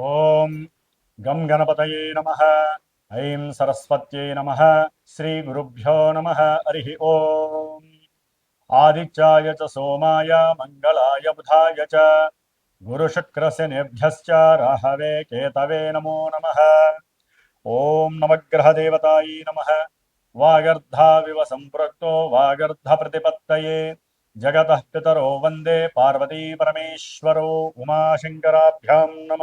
ఓం గం గణపతయే నమ ఐం సరస్వత్యై నమ శ్రీ గురుభ్యో నమ హరి ఓం ఆదిత్యాయ చ సోమాయ మంగళాయ బుధాయ చ గురుశుక్రశనిభ్యశ్చ రాహవే కేతవే నమో నమ ఓం నవగ్రహదేవతాయై నమ వాగర్ధావివ సంపృక్తో వాగర్ధ ప్రతిపత్తయే జగతః పితరో వందే పార్వతీ పరమేశ్వరో ఉమాశంకరాభ్యాం నమ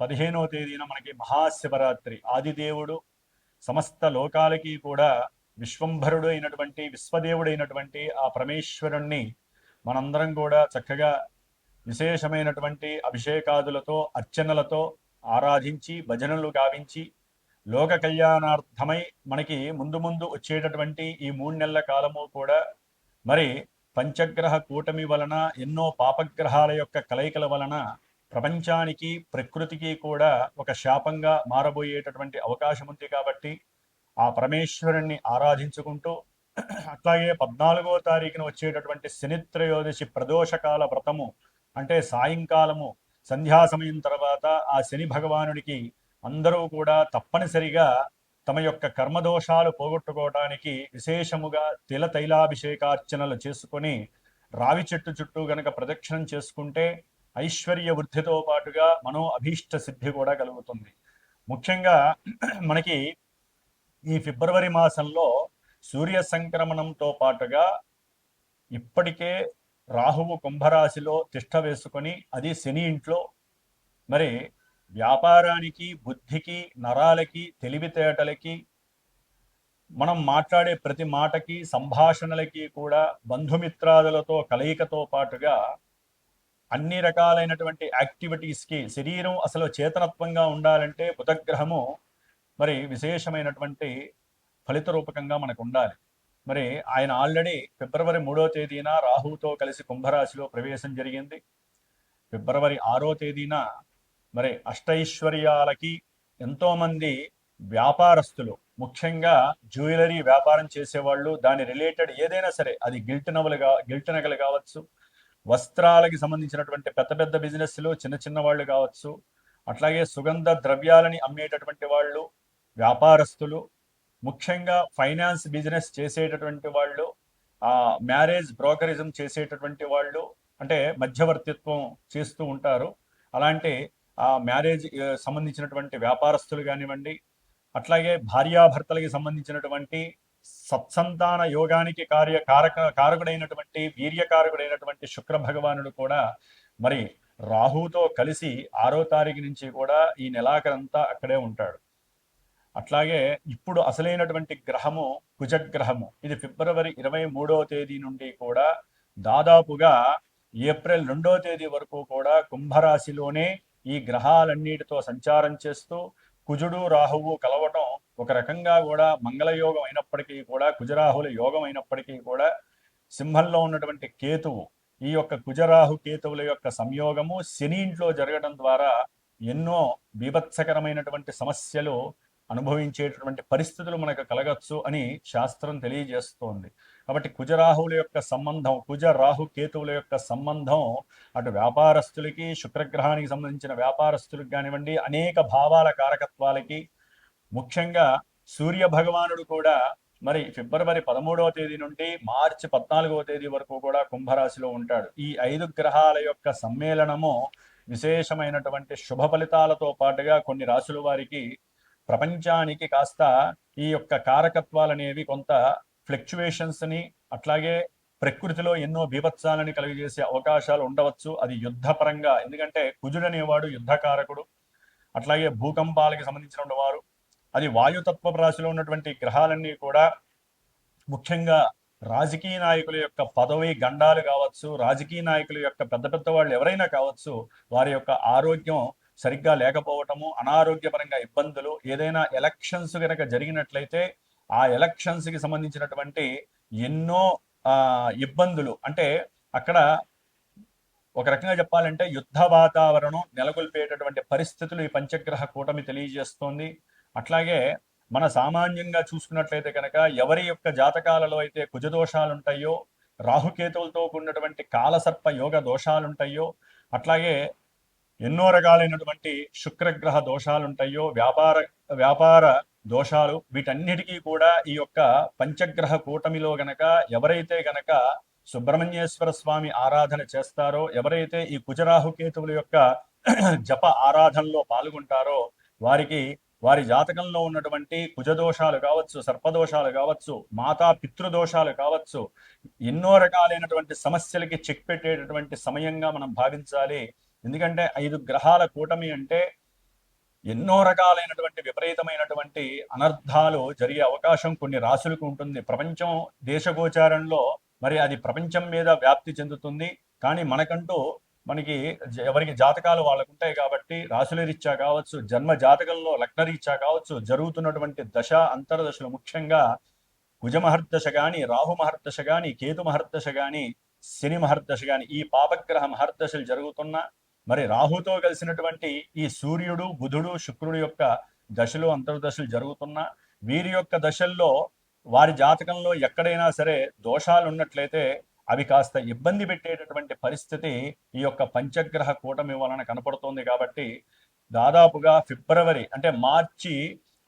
పదిహేనవ తేదీన మనకి మహాశివరాత్రి. ఆదిదేవుడు సమస్త లోకాలకి కూడా విశ్వంభరుడు అయినటువంటి విశ్వదేవుడైనటువంటి ఆ పరమేశ్వరుణ్ణి మనందరం కూడా చక్కగా విశేషమైనటువంటి అభిషేకాదులతో అర్చనలతో ఆరాధించి భజనలు గావించి లోక కళ్యాణార్థమై మనకి ముందు ముందు వచ్చేటటువంటి ఈ మూడు నెలల కాలము కూడా మరి పంచగ్రహ కూటమి వలన ఎన్నో పాపగ్రహాల యొక్క కలయికల వలన ప్రపంచానికి ప్రకృతికి కూడా ఒక శాపంగా మారబోయేటటువంటి అవకాశం ఉంది కాబట్టి ఆ పరమేశ్వరుణ్ణి ఆరాధించుకుంటూ అట్లాగే పద్నాలుగో తారీఖున వచ్చేటటువంటి శనిత్రయోదశి ప్రదోషకాల వ్రతము అంటే సాయంకాలము సంధ్యా సమయం తర్వాత ఆ శని భగవానుడికి అందరూ కూడా తప్పనిసరిగా తమ యొక్క కర్మదోషాలు పోగొట్టుకోవడానికి విశేషముగా తిల తైలాభిషేకార్చనలు చేసుకొని రావి చెట్టు చుట్టూ గనక ప్రదక్షిణం చేసుకుంటే ఐశ్వర్య వృద్ధితో పాటుగా మనో అభీష్ట సిద్ధి కూడా కలుగుతుంది. ముఖ్యంగా మనకి ఈ ఫిబ్రవరి మాసంలో సూర్య సంక్రమణంతో పాటుగా ఇప్పటికే రాహువు కుంభరాశిలో తిష్ట వేసుకొని అది శని ఇంట్లో. మరి వ్యాపారానికి బుద్ధికి నరాలకి తెలివితేటలకి మనం మాట్లాడే ప్రతి మాటకి సంభాషణలకి కూడా బంధుమిత్రాదులతో కలయికతో పాటుగా అన్ని రకాలైనటువంటి యాక్టివిటీస్కి శరీరం అసలు చేతనత్వంగా ఉండాలంటే బుధగ్రహము మరి విశేషమైనటువంటి ఫలిత రూపకంగా మనకు ఉండాలి మరి ఆయన ఆల్రెడీ ఫిబ్రవరి మూడో తేదీన రాహుతో కలిసి కుంభరాశిలో ప్రవేశం జరిగింది. ఫిబ్రవరి ఆరో తేదీన మరి అష్టైశ్వర్యాలకి ఎంతోమంది వ్యాపారస్తులు ముఖ్యంగా జ్యువెలరీ వ్యాపారం చేసేవాళ్ళు దాని రిలేటెడ్ ఏదైనా సరే అది గిల్ట్ నవలుగా గిల్ట్ నగలు కావచ్చు వస్త్రాలకి సంబంధించినటువంటి పెద్ద పెద్ద బిజినెస్లు చిన్న చిన్న వాళ్ళు కావచ్చు అట్లాగే సుగంధ ద్రవ్యాలని అమ్మేటటువంటి వాళ్ళు వ్యాపారస్తులు ముఖ్యంగా ఫైనాన్స్ బిజినెస్ చేసేటటువంటి వాళ్ళు ఆ మ్యారేజ్ బ్రోకరిజం చేసేటటువంటి వాళ్ళు అంటే మధ్యవర్తిత్వం చేస్తూ ఉంటారు. అలాంటి ఆ మ్యారేజ్ సంబంధించినటువంటి వ్యాపారస్తులు కానివ్వండి అట్లాగే భార్యాభర్తలకి సంబంధించినటువంటి సత్సంతాన యోగానికి కార్య కారక కారకుడైనటువంటి వీర్యకారకుడైనటువంటి శుక్ర భగవానుడు కూడా మరి రాహుతో కలిసి ఆరో తారీఖు నుంచి కూడా ఈ నెలాఖరంతా అక్కడే ఉంటాడు. అట్లాగే ఇప్పుడు అసలైనటువంటి గ్రహము కుజగ్రహము. ఇది ఫిబ్రవరి ఇరవై మూడవ తేదీ నుండి కూడా దాదాపుగా ఏప్రిల్ రెండో తేదీ వరకు కూడా కుంభరాశిలోనే ఈ గ్రహాలన్నిటితో సంచారం చేస్తూ కుజుడు రాహువు కలవటం ఒక రకంగా కూడా మంగళయోగం అయినప్పటికీ కూడా కుజరాహుల యోగం అయినప్పటికీ కూడా సింహంలో ఉన్నటువంటి కేతువు ఈ యొక్క కుజరాహు కేతువుల యొక్క సంయోగము శని ఇంట్లో జరగడం ద్వారా ఎన్నో బీభత్సకరమైనటువంటి సమస్యలు అనుభవించేటటువంటి పరిస్థితులు మనకు కలగచ్చు అని శాస్త్రం తెలియజేస్తోంది. కాబట్టి కుజరాహువుల యొక్క సంబంధం కుజ రాహు కేతువుల యొక్క సంబంధం అటు వ్యాపారస్తులకి శుక్రగ్రహానికి సంబంధించిన వ్యాపారస్తులకు కానివ్వండి అనేక భావాల కారకత్వాలకి ముఖ్యంగా సూర్య భగవానుడు కూడా మరి ఫిబ్రవరి పదమూడవ తేదీ నుండి మార్చి పద్నాలుగవ తేదీ వరకు కూడా కుంభరాశిలో ఉంటాడు. ఈ ఐదు గ్రహాల యొక్క సమ్మేళనము విశేషమైనటువంటి శుభ ఫలితాలతో పాటుగా కొన్ని రాశుల వారికి ప్రపంచానికి కాస్త ఈ యొక్క కారకత్వాలు అనేవి కొంత ఫ్లక్చువేషన్స్ని అట్లాగే ప్రకృతిలో ఎన్నో బీభత్సాలని కలిగజేసే అవకాశాలు ఉండవచ్చు. అది యుద్ధపరంగా ఎందుకంటే కుజుడనేవాడు యుద్ధకారకుడు. అట్లాగే భూకంపాలకి సంబంధించిన వారు అది వాయుతత్వ రాశిలో ఉన్నటువంటి గ్రహాలన్నీ కూడా ముఖ్యంగా రాజకీయ నాయకుల యొక్క పదవి గండాలు కావచ్చు రాజకీయ నాయకుల యొక్క పెద్ద పెద్ద వాళ్ళు ఎవరైనా కావచ్చు వారి యొక్క ఆరోగ్యం సరిగ్గా లేకపోవటము అనారోగ్యపరంగా ఇబ్బందులు ఏదైనా ఎలక్షన్స్ కనుక జరిగినట్లయితే ఆ ఎలక్షన్స్కి సంబంధించినటువంటి ఎన్నో ఇబ్బందులు. అంటే అక్కడ ఒక రకంగా చెప్పాలంటే యుద్ధ వాతావరణం నెలకొల్పేటటువంటి పరిస్థితులు ఈ పంచగ్రహ కూటమి తెలియజేస్తోంది. అట్లాగే మన సామాన్యంగా చూసుకున్నట్లయితే కనుక ఎవరి యొక్క జాతకాలలో అయితే కుజదోషాలు ఉంటాయో రాహుకేతువులతో కూడినటువంటి కాలసర్ప యోగ దోషాలు ఉంటాయో అట్లాగే ఎన్నో రకాలైనటువంటి శుక్రగ్రహ దోషాలు ఉంటాయో వ్యాపార వ్యాపార దోషాలు వీటన్నిటికీ కూడా ఈ యొక్క పంచగ్రహ కూటమిలో గనక ఎవరైతే గనక సుబ్రహ్మణ్యేశ్వర స్వామి ఆరాధన చేస్తారో ఎవరైతే ఈ కుజరాహు కేతువుల యొక్క జప ఆరాధనలో పాల్గొంటారో వారికి వారి జాతకంలో ఉన్నటువంటి కుజదోషాలు కావచ్చు సర్పదోషాలు కావచ్చు మాతా పితృదోషాలు కావచ్చు ఎన్నో రకాలైనటువంటి సమస్యలకి చెక్ పెట్టేటటువంటి సమయంగా మనం భావించాలి. ఎందుకంటే ఐదు గ్రహాల కూటమి అంటే ఎన్నో రకాలైనటువంటి విపరీతమైనటువంటి అనర్థాలు జరిగే అవకాశం కొన్ని రాసులకు ఉంటుంది. ప్రపంచం దేశగోచారంలో మరి అది ప్రపంచం మీద వ్యాప్తి చెందుతుంది. కానీ మనకంటూ మనకి ఎవరికి జాతకాలు వాళ్ళకు ఉంటాయి కాబట్టి రాసుల రీత్యా కావచ్చు జన్మ జాతకంలో లగ్న రీత్యా కావచ్చు జరుగుతున్నటువంటి దశ అంతర్దశలు ముఖ్యంగా కుజమహర్దశ మహర్దశ గాని రాహు మహర్దశ కానీ కేతు మహర్దశ గాని శని మహర్దశ కానీ ఈ పాపగ్రహ మహర్దశలు జరుగుతున్న మరి రాహుతో కలిసినటువంటి ఈ సూర్యుడు బుధుడు శుక్రుడు యొక్క దశలు అంతర్దశలు జరుగుతున్న వీరి యొక్క దశల్లో వారి జాతకంలో ఎక్కడైనా సరే దోషాలు ఉన్నట్లయితే అవి కాస్త ఇబ్బంది పెట్టేటటువంటి పరిస్థితి ఈ యొక్క పంచగ్రహ కూటమి వలన కనపడుతోంది కాబట్టి దాదాపుగా ఫిబ్రవరి అంటే మార్చి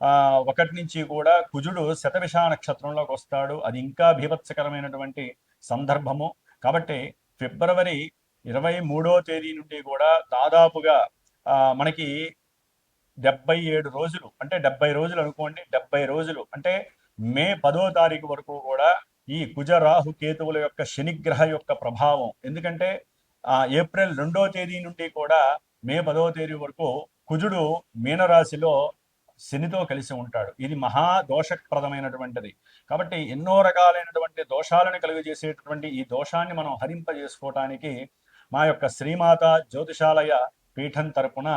ఆ ఒకటి నుంచి కూడా కుజుడు శతవిష నక్షత్రంలోకి వస్తాడు. అది ఇంకా భీభత్సకరమైనటువంటి సందర్భము. కాబట్టి ఫిబ్రవరి ఇరవై మూడో తేదీ నుండి కూడా దాదాపుగా ఆ మనకి డెబ్బై ఏడు రోజులు అంటే డెబ్బై రోజులు అనుకోండి డెబ్బై రోజులు అంటే మే పదో తారీఖు వరకు కూడా ఈ కుజ రాహు కేతువుల యొక్క శనిగ్రహ యొక్క ప్రభావం. ఎందుకంటే ఏప్రిల్ రెండో తేదీ నుండి కూడా మే పదవ తేదీ వరకు కుజుడు మీనరాశిలో శనితో కలిసి ఉంటాడు. ఇది మహా దోషప్రదమైనటువంటిది. కాబట్టి ఎన్నో రకాలైనటువంటి దోషాలను కలుగజేసేటటువంటి ఈ దోషాన్ని మనం హరింపజేసుకోవటానికి మా యొక్క శ్రీమాత జ్యోతిషాలయ పీఠం తరపున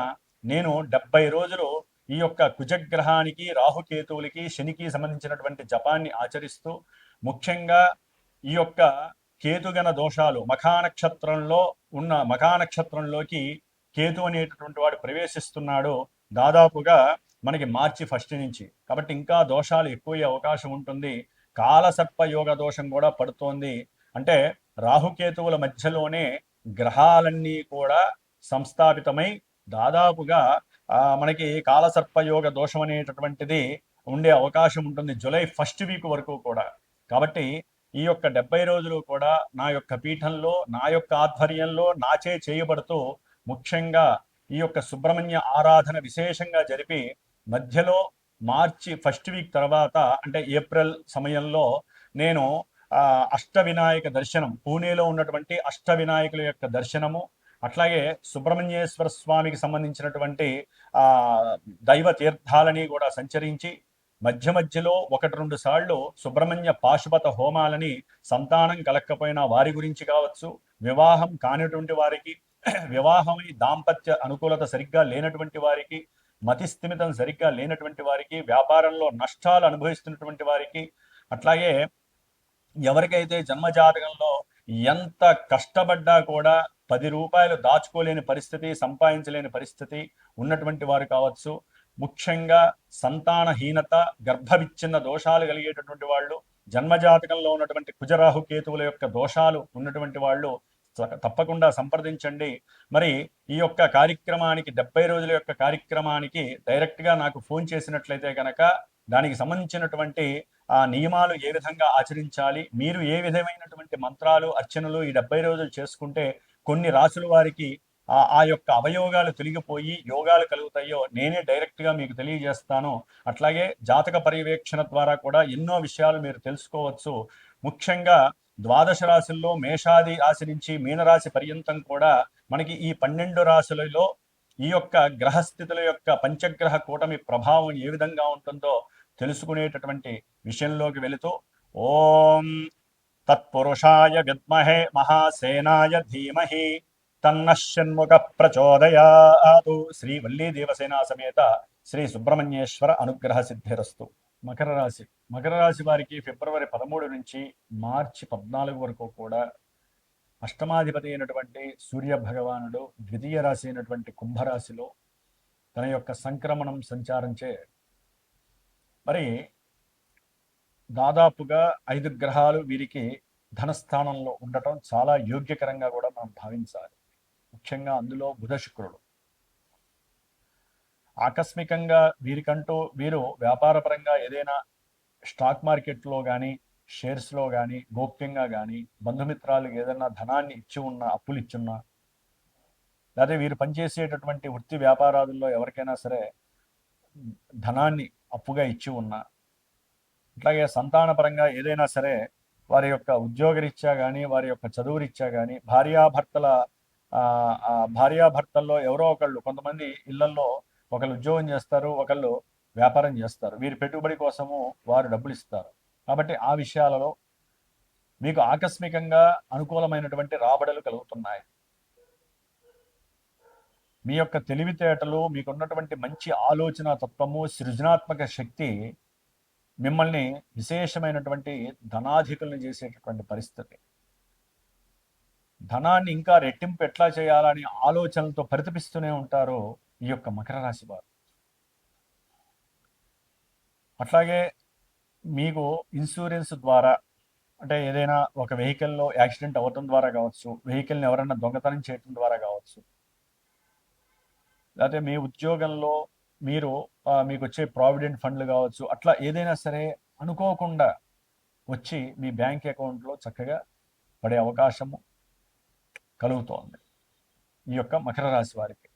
నేను డెబ్బై రోజులు ఈ యొక్క కుజగ్రహానికి రాహుకేతువులకి శనికి సంబంధించినటువంటి జపాన్ని ఆచరిస్తూ ముఖ్యంగా ఈ యొక్క కేతుగణ దోషాలు మఖానక్షత్రంలో ఉన్న మఖానక్షత్రంలోకి కేతు అనేటటువంటి వాడు ప్రవేశిస్తున్నాడు దాదాపుగా మనకి మార్చి ఫస్ట్ నుంచి. కాబట్టి ఇంకా దోషాలు ఎక్కువయ్యే అవకాశం ఉంటుంది. కాలసర్ప యోగ దోషం కూడా పడుతోంది. అంటే రాహుకేతువుల మధ్యలోనే గ్రహాలన్నీ కూడా సంస్థాపితమై దాదాపుగా మనకి కాలసర్ప యోగ దోషం అనేటటువంటిది ఉండే అవకాశం ఉంటుంది జూలై ఫస్ట్ వీక్ వరకు కూడా. కాబట్టి ఈ యొక్క డెబ్బై రోజులు కూడా నా యొక్క పీఠంలో నా యొక్క ఆధ్వర్యంలో నాచే చేయబడుతూ ముఖ్యంగా ఈ యొక్క సుబ్రహ్మణ్య ఆరాధన విశేషంగా జరిపి మధ్యలో మార్చి ఫస్ట్ వీక్ తర్వాత అంటే ఏప్రిల్ సమయంలో నేను అష్ట వినాయక దర్శనం పూణేలో ఉన్నటువంటి అష్ట వినాయకుల యొక్క దర్శనము అట్లాగే సుబ్రహ్మణ్యేశ్వర స్వామికి సంబంధించినటువంటి దైవ తీర్థాలని కూడా సంచరించి మధ్య మధ్యలో ఒకటి రెండు సార్లు సుబ్రహ్మణ్య పాశుపత హోమాలని సంతానం కలక్కపోయినా వారి గురించి కావచ్చు వివాహం కానిటువంటి వారికి వివాహమై దాంపత్య అనుకూలత సరిగ్గా లేనటువంటి వారికి మతిస్థిమితం సరిగ్గా లేనటువంటి వారికి వ్యాపారంలో నష్టాలు అనుభవిస్తున్నటువంటి వారికి అట్లాగే ఎవరికైతే జన్మజాతకంలో ఎంత కష్టపడ్డా కూడా పది రూపాయలు దాచుకోలేని పరిస్థితి సంపాదించలేని పరిస్థితి ఉన్నటువంటి వారు కావచ్చు ముఖ్యంగా సంతానహీనత గర్భవిచ్ఛిన్న దోషాలు కలిగేటటువంటి వాళ్ళు జన్మజాతకంలో ఉన్నటువంటి కుజరాహు కేతువుల యొక్క దోషాలు ఉన్నటువంటి వాళ్ళు తప్పకుండా సంప్రదించండి. మరి ఈ యొక్క కార్యక్రమానికి డెబ్బై రోజుల యొక్క కార్యక్రమానికి డైరెక్ట్గా నాకు ఫోన్ చేసినట్లయితే కనుక దానికి సంబంధించినటువంటి ఆ నియమాలు ఏ విధంగా ఆచరించాలి మీరు ఏ విధమైనటువంటి మంత్రాలు అర్చనలు ఈ డెబ్బై రోజులు చేసుకుంటే కొన్ని రాసుల వారికి ఆ యొక్క అవయోగాలు తొలగిపోయి యోగాలు కలుగుతాయో నేనే డైరెక్ట్గా మీకు తెలియజేస్తాను. అట్లాగే జాతక పర్యవేక్షణ ద్వారా కూడా ఎన్నో విషయాలు మీరు తెలుసుకోవచ్చు. ముఖ్యంగా ద్వాదశ రాశుల్లో మేషాది రాశి నుంచి మీనరాశి పర్యంతం కూడా మనకి ఈ పన్నెండు రాశులలో ఈ యొక్క గ్రహస్థితుల యొక్క పంచగ్రహ కూటమి ప్రభావం ఏ విధంగా ఉంటుందో తెలుసుకునేటటువంటి విషయంలోకి వెళుతూ ఓం తత్పురుషాయ విద్మహే మహాసేనాయ ధీమహి తన్న షణ్ముఖ ప్రచోదయాదు శ్రీ వల్లీ దేవసేన సమేత శ్రీ సుబ్రహ్మణ్యేశ్వర అనుగ్రహ సిద్ధిరస్తు మకర రాశి మకర రాశి వారికి ఫిబ్రవరి పదమూడు నుంచి మార్చి పద్నాలుగు వరకు కూడా అష్టమాధిపతి అయినటువంటి సూర్య భగవానుడు ద్వితీయ రాశి అయినటువంటి కుంభరాశిలో తన యొక్క సంక్రమణం సంచారించే మరి దాదాపుగా ఐదు గ్రహాలు వీరికి ధనస్థానంలో ఉండటం చాలా యోగ్యకరంగా కూడా మనం భావించాలి. ముఖ్యంగా అందులో బుధ శుక్రుడు. ఆకస్మికంగా వీరికంటూ వీరు వ్యాపారపరంగా ఏదైనా స్టాక్ మార్కెట్లో కానీ షేర్స్లో కానీ గోప్యంగా కానీ బంధుమిత్రాలకు ఏదైనా ధనాన్ని ఇచ్చి ఉన్న అప్పులు ఇచ్చున్నా లేదా వీరు పనిచేసేటటువంటి వృత్తి వ్యాపారాదుల్లో ఎవరికైనా సరే ధనాన్ని అప్పుగా ఇచ్చి ఉన్నా అట్లాగే సంతానపరంగా ఏదైనా సరే వారి యొక్క ఉద్యోగరీత్యా కానీ వారి యొక్క చదువురీత్యా కానీ భార్యాభర్తల భార్యాభర్తల్లో ఎవరో ఒకళ్ళు కొంతమంది ఇళ్ళలో ఒకళ్ళు ఉద్యోగం చేస్తారు ఒకళ్ళు వ్యాపారం చేస్తారు. వీరి పెట్టుబడి కోసము వారు డబ్బులు ఇస్తారు కాబట్టి ఆ విషయాలలో మీకు ఆకస్మికంగా అనుకూలమైనటువంటి రాబడులు కలుగుతున్నాయి. మీ యొక్క తెలివితేటలు మీకున్నటువంటి మంచి ఆలోచన తత్వము సృజనాత్మక శక్తి మిమ్మల్ని విశేషమైనటువంటి ధనాధికులను చేసేటటువంటి పరిస్థితి. ధనాన్ని ఇంకా రెట్టింపు ఎట్లా చేయాలని ఆలోచనలతో పరితపిస్తూనే ఉంటారు ఈ యొక్క మకర రాశి వారు. అట్లాగే మీకు ఇన్సూరెన్స్ ద్వారా అంటే ఏదైనా ఒక వెహికల్లో యాక్సిడెంట్ అవ్వటం ద్వారా కావచ్చు వెహికల్ని ఎవరైనా దొంగతనం చేయటం ద్వారా కావచ్చు లేకపోతే మీ ఉద్యోగంలో మీరు మీకు వచ్చే ప్రావిడెంట్ ఫండ్లు కావచ్చు అట్లా ఏదైనా సరే అనుకోకుండా వచ్చి మీ బ్యాంక్ అకౌంట్లో చక్కగా పడే అవకాశము కలుగుతోంది. ఈ యొక్క మకర రాశి వారికి.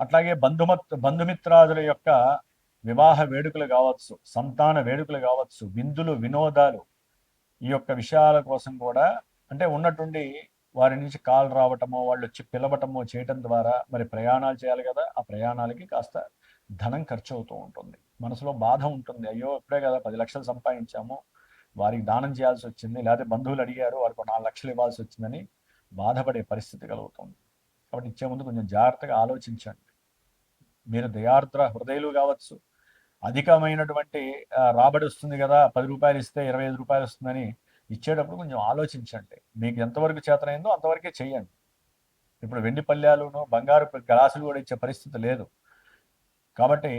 అట్లాగే బంధుమత్ బంధుమిత్రాదుల యొక్క వివాహ వేడుకలు కావచ్చు సంతాన వేడుకలు కావచ్చు విందులు వినోదాలు ఈ యొక్క విషయాల కోసం కూడా అంటే ఉన్నట్టుండి వారి నుంచి కాల్ రావటమో వాళ్ళు వచ్చి పిలవటమో చేయటం ద్వారా మరి ప్రయాణాలు చేయాలి కదా. ఆ ప్రయాణాలకి కాస్త ధనం ఖర్చు అవుతూ ఉంటుంది. మనసులో బాధ ఉంటుంది. అయ్యో ఇప్పుడే కదా పది లక్షలు సంపాదించాము. వారికి దానం చేయాల్సి వచ్చింది. లేకపోతే బంధువులు అడిగారు వారికి నాలుగు లక్షలు ఇవ్వాల్సి వచ్చిందని బాధపడే పరిస్థితి కలుగుతుంది. కాబట్టి ఇచ్చే ముందు కొంచెం జాగ్రత్తగా ఆలోచించండి. మీరు దయార్ద్ర హృదయలు కావచ్చు. అధికమైనటువంటి రాబడి వస్తుంది కదా పది రూపాయలు ఇస్తే ఇరవై ఐదు రూపాయలు వస్తుందని ఇచ్చేటప్పుడు కొంచెం ఆలోచించండి. మీకు ఎంతవరకు చేతనైందో అంతవరకే చేయండి. ఇప్పుడు వెండి పల్లెలును బంగారు గ్లాసులు కూడా ఇచ్చే పరిస్థితి లేదు. కాబట్టి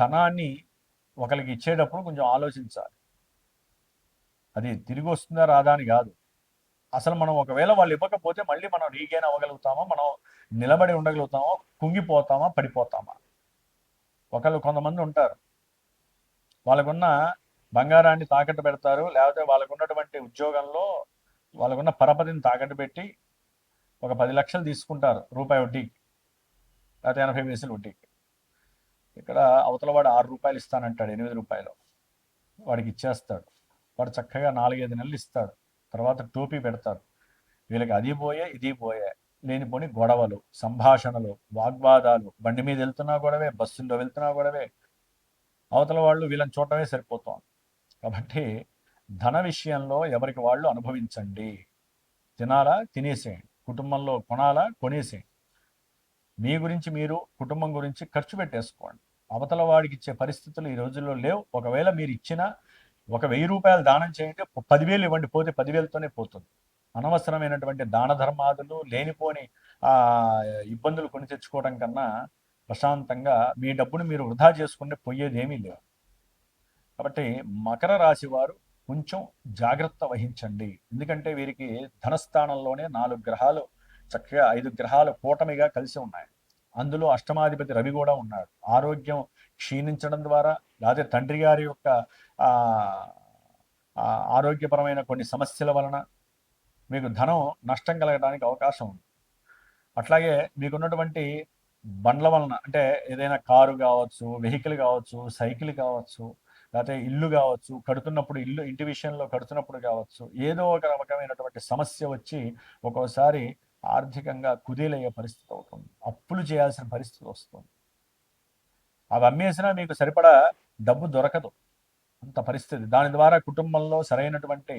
ధనాన్ని ఒకరికి ఇచ్చేటప్పుడు కొంచెం ఆలోచించాలి. అది తిరిగి వస్తుందా రాదా అని కాదు. అసలు మనం ఒకవేళ వాళ్ళు ఇవ్వకపోతే మళ్ళీ మనం రీగైన్ అవ్వగలుగుతామా? మనం నిలబడి ఉండగలుగుతామా? కుంగిపోతామా? పడిపోతామా? ఒకళ్ళు కొంతమంది ఉంటారు. వాళ్ళకున్న బంగారాన్ని తాకట్టు పెడతారు. లేకపోతే వాళ్ళకు ఉన్నటువంటి ఉద్యోగంలో వాళ్ళకున్న పరపతిని తాకట్టు పెట్టి ఒక పది లక్షలు తీసుకుంటారు. రూపాయి వడ్డీకి లేకపోతే ఎనభై వేసులు వడ్డీకి ఇక్కడ అవతల వాడు ఆరు రూపాయలు ఇస్తానంటాడు ఎనిమిది రూపాయలు. వాడికి ఇచ్చేస్తాడు. వాడు చక్కగా నాలుగైదు నెలలు ఇస్తాడు. తర్వాత టోపీ పెడతారు వీళ్ళకి అది పోయే ఇది పోయే లేనిపోని గొడవలు సంభాషణలు వాగ్వాదాలు. బండి మీద వెళ్తున్నా గొడవే బస్సుల్లో వెళ్తున్నా గొడవే. అవతల వాళ్ళు వీళ్ళని చూడటమే సరిపోతాం కాబట్టి ధన విషయంలో ఎవరికి వాళ్ళు అనుభవించండి. తినాలా? తినేసేయండి. కుటుంబంలో కొనాలా? కొనేసేయండి. మీ గురించి మీరు కుటుంబం గురించి ఖర్చు పెట్టేసుకోండి. అవతల వాడికి ఇచ్చే పరిస్థితులు ఈ రోజుల్లో లేవు. ఒకవేళ మీరు ఇచ్చిన ఒక వెయ్యి రూపాయలు దానం చేయండి పదివేలు ఇవ్వండి పోతే పదివేలతోనే పోతుంది. అనవసరమైనటువంటి దాన ధర్మాదులు లేనిపోని ఆ ఇబ్బందులు కొని తెచ్చుకోవడం కన్నా ప్రశాంతంగా మీ డబ్బును మీరు వృధా చేసుకుంటే పోయేది ఏమీ లేదు. కాబట్టి మకర రాశి వారు కొంచెం జాగ్రత్త వహించండి. ఎందుకంటే వీరికి ధనస్థానంలోనే నాలుగు గ్రహాలు చక్కగా ఐదు గ్రహాలు కూటమిగా కలిసి ఉన్నాయి. అందులో అష్టమాధిపతి రవి కూడా ఉన్నాడు. ఆరోగ్యం క్షీణించడం ద్వారా లేకపోతే తండ్రి గారి యొక్క ఆరోగ్యపరమైన కొన్ని సమస్యల వలన మీకు ధనం నష్టం కలగడానికి అవకాశం ఉంది. అట్లాగే మీకున్నటువంటి బండ్ల వలన అంటే ఏదైనా కారు కావచ్చు వెహికల్ కావచ్చు సైకిల్ కావచ్చు లేకపోతే ఇల్లు కావచ్చు కడుతున్నప్పుడు ఇల్లు ఇంటి విషయంలో కడుతున్నప్పుడు కావచ్చు ఏదో ఒక రకమైనటువంటి సమస్య వచ్చి ఒక్కోసారి ఆర్థికంగా కుదేలయ్యే పరిస్థితి అవుతుంది. అప్పులు చేయాల్సిన పరిస్థితి వస్తుంది. అవి అమ్మేసినా మీకు సరిపడా డబ్బు దొరకదు. అంత పరిస్థితి. దాని ద్వారా కుటుంబంలో సరైనటువంటి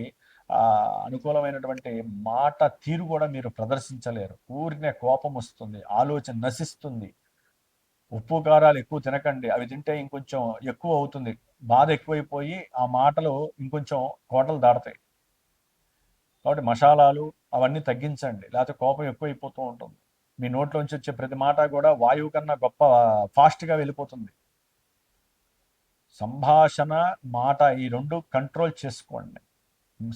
అనుకూలమైనటువంటి మాట తీరు కూడా మీరు ప్రదర్శించలేరు. ఊరినే కోపం వస్తుంది ఆలోచన నశిస్తుంది. ఉప్పు కారాలు ఎక్కువ తినకండి అవి తింటే ఇంకొంచెం ఎక్కువ అవుతుంది. బాధ ఎక్కువైపోయి ఆ మాటలు ఇంకొంచెం కోటలు దాడతాయి కాబట్టి మసాలాలు అవన్నీ తగ్గించండి లేకపోతే కోపం ఎక్కువైపోతూ ఉంటుంది. మీ నోట్లోంచి వచ్చే ప్రతి మాట కూడా వాయువు కన్నా గొప్ప ఫాస్ట్గా వెళ్ళిపోతుంది. సంభాషణ మాట ఈ రెండు కంట్రోల్ చేసుకోండి.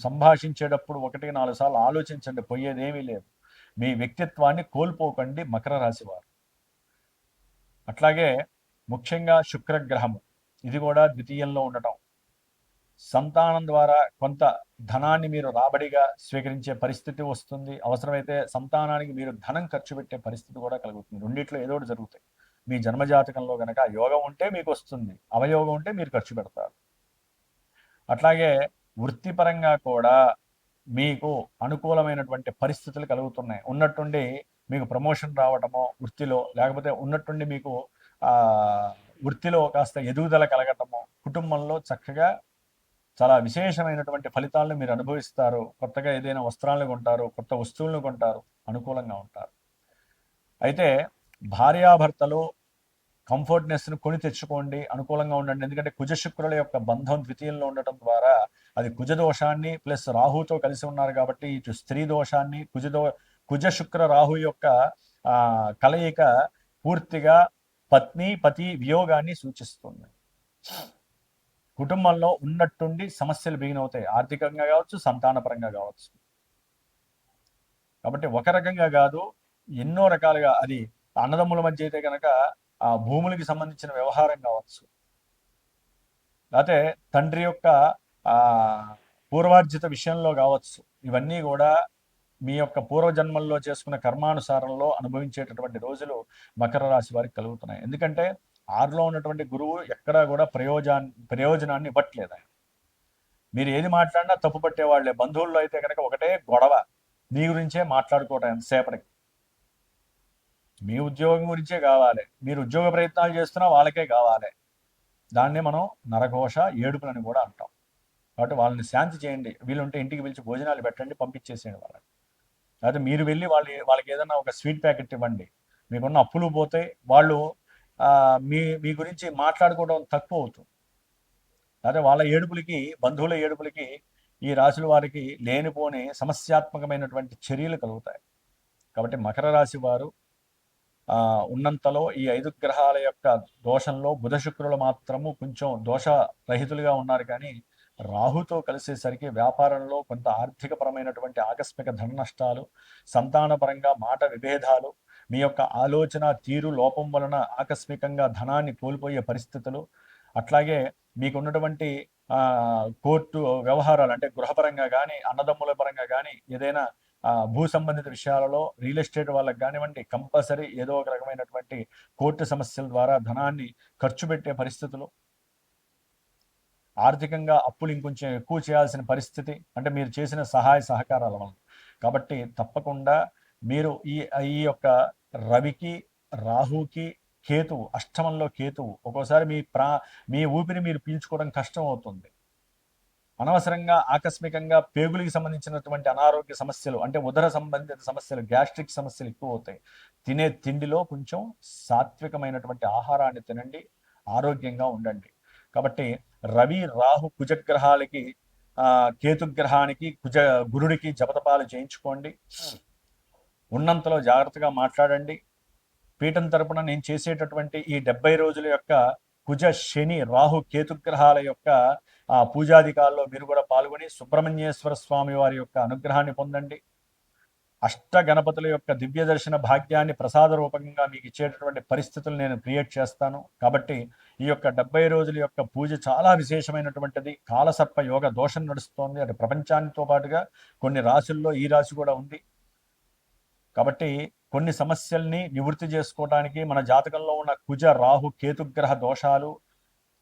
సంభాషించేటప్పుడు ఒకటి నాలుగు సార్లు ఆలోచించండి పోయేదేమీ లేదు. మీ వ్యక్తిత్వాన్ని కోల్పోకండి మకర రాశివారు అట్లాగే ముఖ్యంగా శుక్రగ్రహము ఇది కూడా ద్వితీయంలో ఉండటం. సంతానం ద్వారా కొంత ధనాన్ని మీరు రాబడిగా స్వీకరించే పరిస్థితి వస్తుంది. అవసరమైతే సంతానానికి మీరు ధనం ఖర్చు పెట్టే పరిస్థితి కూడా కలుగుతుంది. రెండిట్లో ఏదో ఒకటి జరుగుతాయి. మీ జన్మజాతకంలో గనక యోగం ఉంటే మీకు వస్తుంది. అవయోగం ఉంటే మీరు ఖర్చు పెడతారు. అట్లాగే వృత్తిపరంగా కూడా మీకు అనుకూలమైనటువంటి పరిస్థితులు కలుగుతున్నాయి. ఉన్నట్టుండి మీకు ప్రమోషన్ రావటమో వృత్తిలో లేకపోతే ఉన్నట్టుండి మీకు వృత్తిలో కాస్త ఎదుగుదల కలగటము కుటుంబంలో చక్కగా చాలా విశేషమైనటువంటి ఫలితాలను మీరు అనుభవిస్తారు. కొత్తగా ఏదైనా వస్త్రాలను కొంటారు కొత్త వస్తువులను కొంటారు అనుకూలంగా ఉంటారు. అయితే భార్యాభర్తలు కంఫర్ట్నెస్ను కొని తెచ్చుకోండి అనుకూలంగా ఉండండి. ఎందుకంటే కుజ శుక్రుల యొక్క బంధం ద్వితీయంలో ఉండటం ద్వారా అది కుజ దోషాన్ని ప్లస్ రాహుతో కలిసి ఉన్నారు కాబట్టి ఇటు స్త్రీ దోషాన్ని కుజదో కుజ శుక్ర రాహు యొక్క కలయిక పూర్తిగా పత్ని పతి వియోగాన్ని సూచిస్తుంది. కుటుంబంలో ఉన్నట్టుండి సమస్యలు బిగిన్ అవుతాయి. ఆర్థికంగా కావచ్చు సంతానపరంగా కావచ్చు. కాబట్టి ఒక రకంగా కాదు ఎన్నో రకాలుగా అది అన్నదమ్ముల మధ్య అయితే కనుక ఆ భూములకి సంబంధించిన వ్యవహారం కావచ్చు. లేకపోతే తండ్రి యొక్క ఆ పూర్వార్జిత విషయంలో కావచ్చు. ఇవన్నీ కూడా మీ యొక్క పూర్వజన్మల్లో చేసుకున్న కర్మానుసారంలో అనుభవించేటటువంటి రోజులు మకర రాశి వారికి కలుగుతున్నాయి. ఎందుకంటే ఆరులో ఉన్నటువంటి గురువు ఎక్కడా కూడా ప్రయోజనాన్ని ప్రయోజనాన్ని ఇవ్వట్లేదు ఆయన. మీరు ఏది మాట్లాడినా తప్పు పట్టేవాళ్ళే. బంధువుల్లో అయితే కనుక ఒకటే గొడవ. మీ గురించే మాట్లాడుకోవటం ఎంతసేపటికి? మీ ఉద్యోగం గురించే కావాలి. మీరు ఉద్యోగ ప్రయత్నాలు చేస్తున్నా వాళ్ళకే కావాలి. దాన్ని మనం నరఘోష ఏడుపులని కూడా అంటాం. కాబట్టి వాళ్ళని శాంతి చేయండి. వీళ్ళుంటే ఇంటికి పిలిచి భోజనాలు పెట్టండి పంపించేసేయండి వాళ్ళని. లేకపోతే మీరు వెళ్ళి వాళ్ళు వాళ్ళకి ఏదైనా ఒక స్వీట్ ప్యాకెట్ ఇవ్వండి. మీకున్న అప్పులు పోతే వాళ్ళు మీ మీ గురించి మాట్లాడుకోవడం తక్కువ అవుతుంది. అదే వాళ్ళ ఏడుపులకి బంధువుల ఏడుపులకి ఈ రాశుల వారికి లేనిపోని సమస్యాత్మకమైనటువంటి చర్యలు కలుగుతాయి. కాబట్టి మకర రాశి వారు ఉన్నంతలో ఈ ఐదు గ్రహాల యొక్క దోషంలో బుధ శుక్రులు మాత్రము కొంచెం దోషరహితులుగా ఉన్నారు. కానీ రాహుతో కలిసేసరికి వ్యాపారంలో కొంత ఆర్థికపరమైనటువంటి ఆకస్మిక ధన నష్టాలు సంతానపరంగా మాట విభేదాలు మీ యొక్క ఆలోచన తీరు లోపం వలన ఆకస్మికంగా ధనాన్ని కోల్పోయే పరిస్థితులు అట్లాగే మీకున్నటువంటి కోర్టు వ్యవహారాలు అంటే గృహపరంగా కానీ అన్నదమ్ముల పరంగా కానీ ఏదైనా భూ సంబంధిత విషయాలలో రియల్ ఎస్టేట్ వాళ్ళకి కానివ్వండి కంపల్సరీ ఏదో ఒక రకమైనటువంటి కోర్టు సమస్యల ద్వారా ధనాన్ని ఖర్చు పెట్టే పరిస్థితులు. ఆర్థికంగా అప్పులు ఇంకొంచెం ఎక్కువ చేయాల్సిన పరిస్థితి అంటే మీరు చేసిన సహాయ సహకారాల వలన. కాబట్టి తప్పకుండా మీరు ఈ ఈ యొక్క రవికి రాహుకి కేతువు అష్టమంలో కేతువు ఒక్కోసారి మీ ప్రా మీ ఊపిరి మీరు పీల్చుకోవడం కష్టం అవుతుంది అనవసరంగా ఆకస్మికంగా పేగులకి సంబంధించినటువంటి అనారోగ్య సమస్యలు అంటే ఉదర సంబంధిత సమస్యలు గ్యాస్ట్రిక్ సమస్యలు ఎక్కువ అవుతాయి తినే తిండిలో కొంచెం సాత్వికమైనటువంటి ఆహారాన్ని తినండి ఆరోగ్యంగా ఉండండి. కాబట్టి రవి రాహు కుజగ్రహాలకి కేతుగ్రహానికి కుజ గురుడికి జపతపాలు చేయించుకోండి. ఉన్నంతలో జాగ్రత్తగా మాట్లాడండి. పీఠం తరపున నేను చేసేటటువంటి ఈ డెబ్బై రోజుల యొక్క కుజ శని రాహు కేతుగ్రహాల యొక్క ఆ పూజాధికాల్లో మీరు కూడా పాల్గొని సుబ్రహ్మణ్యేశ్వర స్వామి వారి యొక్క అనుగ్రహాన్ని పొందండి. అష్ట గణపతుల యొక్క దివ్య దర్శన భాగ్యాన్ని ప్రసాద రూపంగా మీకు ఇచ్చేటటువంటి పరిస్థితులు నేను క్రియేట్ చేస్తాను. కాబట్టి ఈ యొక్క డెబ్బై రోజుల యొక్క పూజ చాలా విశేషమైనటువంటిది. కాలసర్ప యోగ దోషం నడుస్తోంది. అటు ప్రపంచానితో పాటుగా కొన్ని రాశుల్లో ఈ రాశి కూడా ఉంది. కాబట్టి కొన్ని సమస్యల్ని నివృత్తి చేసుకోవడానికి మన జాతకంలో ఉన్న కుజ రాహు కేతుగ్రహ దోషాలు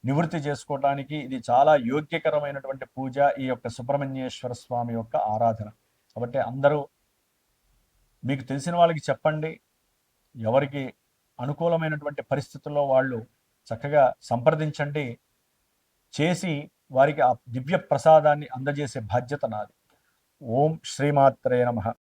నివృత్తి చేసుకోవడానికి ఇది చాలా యోగ్యకరమైనటువంటి పూజ ఈ యొక్క సుబ్రహ్మణ్యేశ్వర స్వామి యొక్క ఆరాధన. కాబట్టి అందరూ మీకు తెలిసిన వాళ్ళకి చెప్పండి. ఎవరికి అనుకూలమైనటువంటి పరిస్థితుల్లో వాళ్ళు చక్కగా సంప్రదించండి. చేసి వారికి ఆ దివ్య ప్రసాదాన్ని అందజేసే బాధ్యత నాది. ఓం శ్రీమాత్రే నమ.